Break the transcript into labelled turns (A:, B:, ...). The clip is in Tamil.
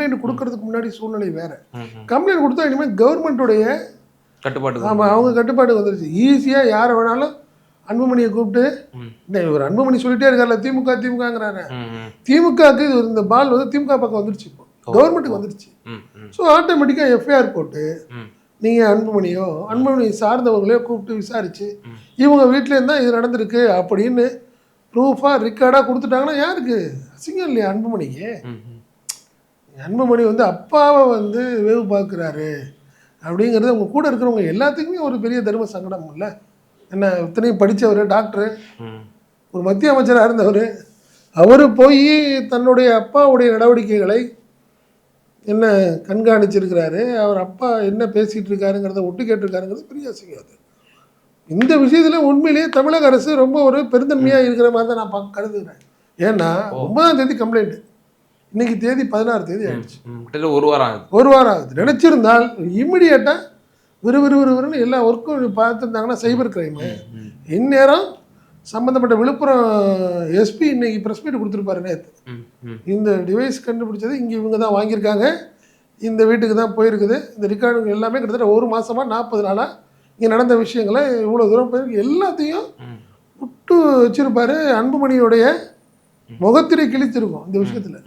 A: கம்ப்ளைண்ட் கொடுக்கறதுக்கு முன்னாடி சூழ்நிலை வேற. கம்ப்ளைண்ட் கொடுத்தா இனிமேல் கவர்மெண்ட்டுடைய
B: கட்டுப்பாட்டுக்கு
A: ஆமாம் அவங்க கட்டுப்பாடு வந்துருச்சு. ஈஸியாக யாரை வேணாலும் அன்புமணியை கூப்பிட்டு. இந்த இவர் அன்புமணி சொல்லிட்டே இருக்கார்ல திமுக திமுகங்கிறாரு. திமுகவுக்கு இது இந்த பால் வந்து திமுக பக்கம் வந்துருச்சு இப்போ. கவர்மெண்ட்டுக்கு வந்துருச்சு. ஸோ ஆட்டோமேட்டிக்காக எஃப்ஐஆர் போட்டு. நீங்கள் அன்புமணியோ அன்புமணி சார்ந்தவங்களையோ கூப்பிட்டு விசாரிச்சு. இவங்க வீட்டிலேருந்து தான் இது நடந்திருக்கு அப்படின்னு ப்ரூஃபாக ரெக்கார்டாக கொடுத்துட்டாங்கன்னா யாருக்கு? அசிங்கம் இல்லையா அன்புமணிக்கு. அன்புமணி வந்து அப்பாவை வந்து வேவு பார்க்குறாரு அப்படிங்கிறது அவங்க கூட இருக்கிறவங்க எல்லாத்துக்குமே ஒரு பெரிய தர்ம சங்கடம் இல்லை. என்ன இத்தனையும் படித்தவர் டாக்டரு. ஒரு மத்திய அமைச்சராக இருந்தவர் அவர் போய் தன்னுடைய அப்பாவுடைய நடவடிக்கைகளை என்ன கண்காணிச்சிருக்கிறாரு அவர் அப்பா என்ன பேசிகிட்டு இருக்காருங்கிறத ஒட்டு கேட்டிருக்காருங்கிறது பெரிய அசிங்கம் அது. இந்த விஷயத்தில் உண்மையிலேயே தமிழக அரசு ரொம்ப ஒரு பெருந்தன்மையாக இருக்கிற மாதிரி தான் நான் கருதுகிறேன். ஏன்னா ஒன்பதாம் தேதி கம்ப்ளைண்ட் இன்னைக்கு தேதி பதினாறு தேதி ஆயிடுச்சு.
B: கிட்டத்தட்ட ஒரு வாரம் ஆகுது.
A: ஒரு வாரம் ஆகுது. நினச்சிருந்தால் இம்மிடியட்டாக விறுவிறு விறுவிறுன்னு எல்லா ஒர்க்கும் பார்த்துருந்தாங்கன்னா சைபர் கிரைமு இந்நேரம் சம்மந்தப்பட்ட விழுப்புரம் எஸ்பி இன்னைக்கு ப்ரெஸ் மீட் கொடுத்துருப்பாரு நேற்று. இந்த டிவைஸ் கண்டுபிடிச்சது இங்கே இவங்க தான் வாங்கியிருக்காங்க. இந்த வீட்டுக்கு தான் போயிருக்குது. இந்த ரெக்கார்டு எல்லாமே கிட்டத்தட்ட ஒரு மாசமா நாற்பது நாளாக இங்கே நடந்த விஷயங்களை இவ்வளோ தூரம் போயிருக்கு. எல்லாத்தையும். விட்டு வச்சிருப்பாரு அன்புமணியோடைய முகத்திரை கிழிச்சிருக்கும் இந்த விஷயத்தில்.